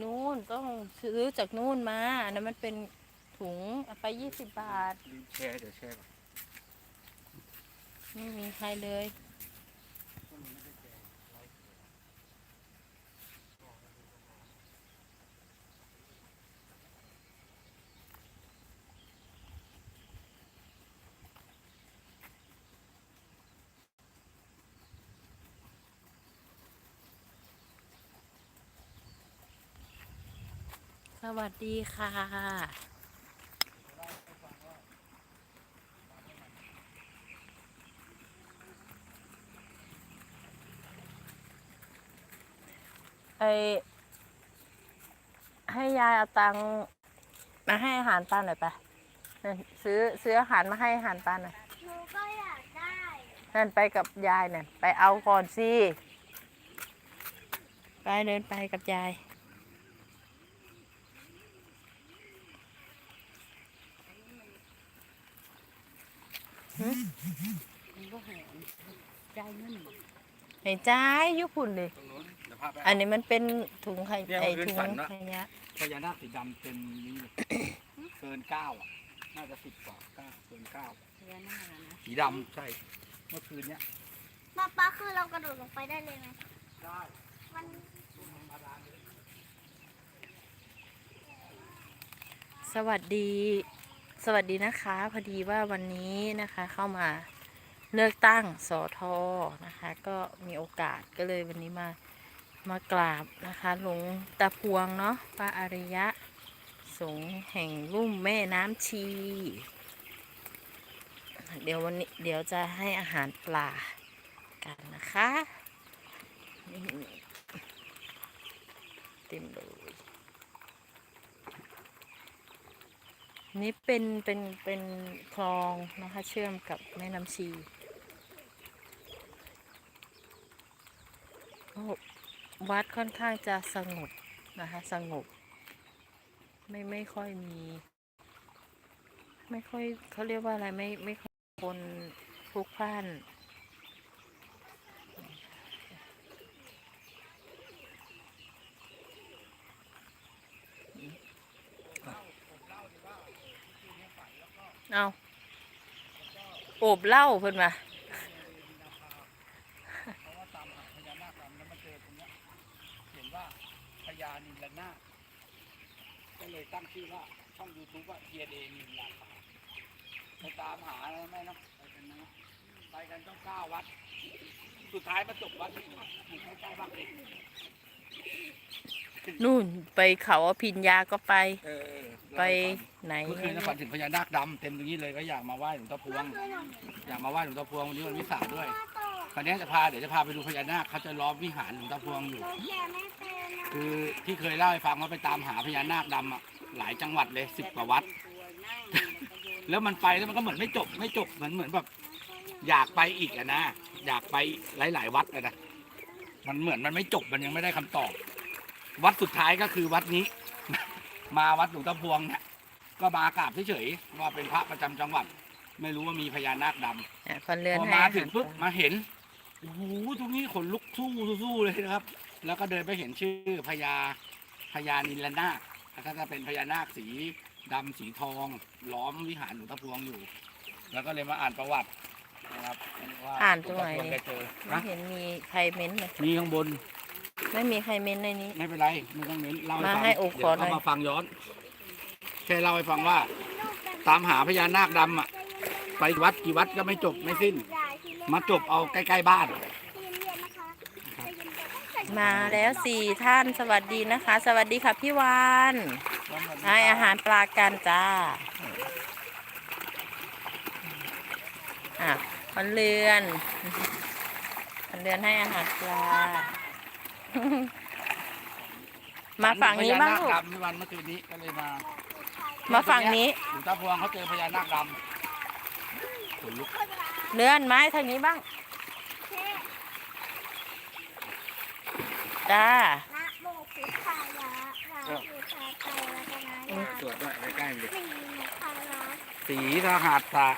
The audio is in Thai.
นู่นต้องซื้อจากนู่นมาอันนั้นมันเป็นถุงเอาไปยี่สิบบาทลืมแช่เดี๋ยวแช่ก่อน ไม่มีใครเลย สวัสดีค่ะ ไอให้ยายเอาตังค์มาให้อาหารปลาหน่อยไปนั่นซื้อซื้ออาหารมาให้อาหารปลาหน่อย หนูก็อยากได้นั่นไปกับยายเนี่ยไปเอาก่อนสิ ไปเดินไปกับยาย หนจ้ายยุพุ่นดิตรงนู้นเดี๋ยวพาไปอันนี้มันเป็นถุงไข่เนี่ยไอมันเป็นถุงฝันนะขยะพญานาคสีดำเต็มนี้เลยเกินเก้าอะ น่าจะสิบกว่าเก้าเกินเก้าสีดำใช่ เมื่อคืนเนี้ยป๊าป๊าคือเรากระโดดลงไปได้เลยไหมได้มันสวัสดี สวัสดีนะคะ พอดีว่าวันนี้นะคะเข้ามาเลือกตั้งสอทอนะคะ ก็มีโอกาสก็เลยวันนี้มามากราบนะคะหลวงตาพวงเนาะพระอริยะ สงฆ์แห่งลุ่มแม่น้ำชี เดี๋ยววันนี้เดี๋ยวจะให้อาหารปลากันนะคะ เต็มเลย นี่เป็นเป็นเป็นคลองนะคะเชื่อมกับแม่น้ำชีวัดค่อนข้างจะสงบนะคะสงบ ไม่ไม่ค่อยมี ไม่ค่อยเขาเรียกว่าอะไรไม่ไม่ค่อยคนพลุกพล่าน เอาโอบเหล่าเพิ่นมาเพราะว่าตามหาพญานาคดำแล้วมาเจอตรงเนี้ยเห็นว่าพญานิลนาคก็เลยตั้งชื่อว่าช่องยูทูบว่าเฮียเดนิลนาคาไปตามหาแล้วแม่เนาะไปกันนะไปกันต้องเก้าวัด สุดท้ายมาจบวัดที่อยู่ใกล้ๆบ้านเองนู่นไปเขาอภิญญาก็ไป เออ ไปไหนเมื่อคืนก็ฝันถึงพญานาคดำเต็มตรงนี้เลยก็อยากมาไหว้หลวงตาพวง อยากมาไหว้หลวงตาพวงวันนี้วันวิสาขด้วยคราวนี้จะพาเดี๋ยวจะพาไปดูพญานาคเขาจะล้อมวิหารหลวงตาพวงอยู่หนูแก่ไม่เป็นนะคือที่เคยเล่าให้ฟังว่าไปตามหาพญานาคดำอะหลายจังหวัดเลยสิบกว่าวัด แล้วมันไปแล้วมันก็เหมือนไม่จบไม่จบเหมือนเหมือนแบบ อยากไปอีกอะนะอยากไปหลาย ๆ วัดอะนะมันเหมือนมันไม่จบมันยังไม่ได้คำตอบ วัดสุดท้ายก็คือวัดนี้ มาวัดหลวงตาพวงเนี่ยก็มากราบเฉยๆว่าเป็นพระประจำจังหวัด ไม่รู้ว่ามีพญานาคดำ อะคนเรือนพอให้มาอาถึหางรปุ๊บมาเห็นโอ้โหตรงนี้ขนลุกสู้สู้เลยนะครับ แล้วก็เดินไปเห็นชื่อพญาพญานิลนาคแล้วก็จะเป็นพญานาคสีดำสีทอง ล้อมวิหารหลวงตาพวงอยู่ แล้วก็เลยมาอ่านประวัตินะครับว่าอ่านตรงไหนลวงตาพวงแกเจอไม่นะเห็นมีใครเม้นต์เลยมีข้างบน ไม่มีใครเม้นต์ในนี้ ไม่เป็นไรไม่ต้องเน้นเล่าให้มาฟังให้โอขเดี๋ยวอหน่อยเขามาฟังย้อน แค่เล่าให้ฟังว่า ตามหาพญานาคดำอะ ไปวัดกี่วัดก็ไม่จบไม่สิ้น มาจบเอาใกล้ๆบ้าน มาแล้วสี่ท่านสวัสดีนะคะ สวัสดีค่ะพี่วานให้อาหารปลากันจ้าอะคนเรือนคนเรือนให้อาหารปลา มาฝั่งนี้บ้างพลูญากนาคดำที่วันเมื่อคืนนี้ก็เลยมามาฝั่งนี้ หลวงตาพวงเขาเจอพญานาคดำขนลุกเลื่อนไม้ทางนี้บ้าง จ้า นะโมพุทธายะวาพุทธาไตรัตนายาตรวจด้วยใกล้ๆเลยสีมุขาระสีสหัสสะ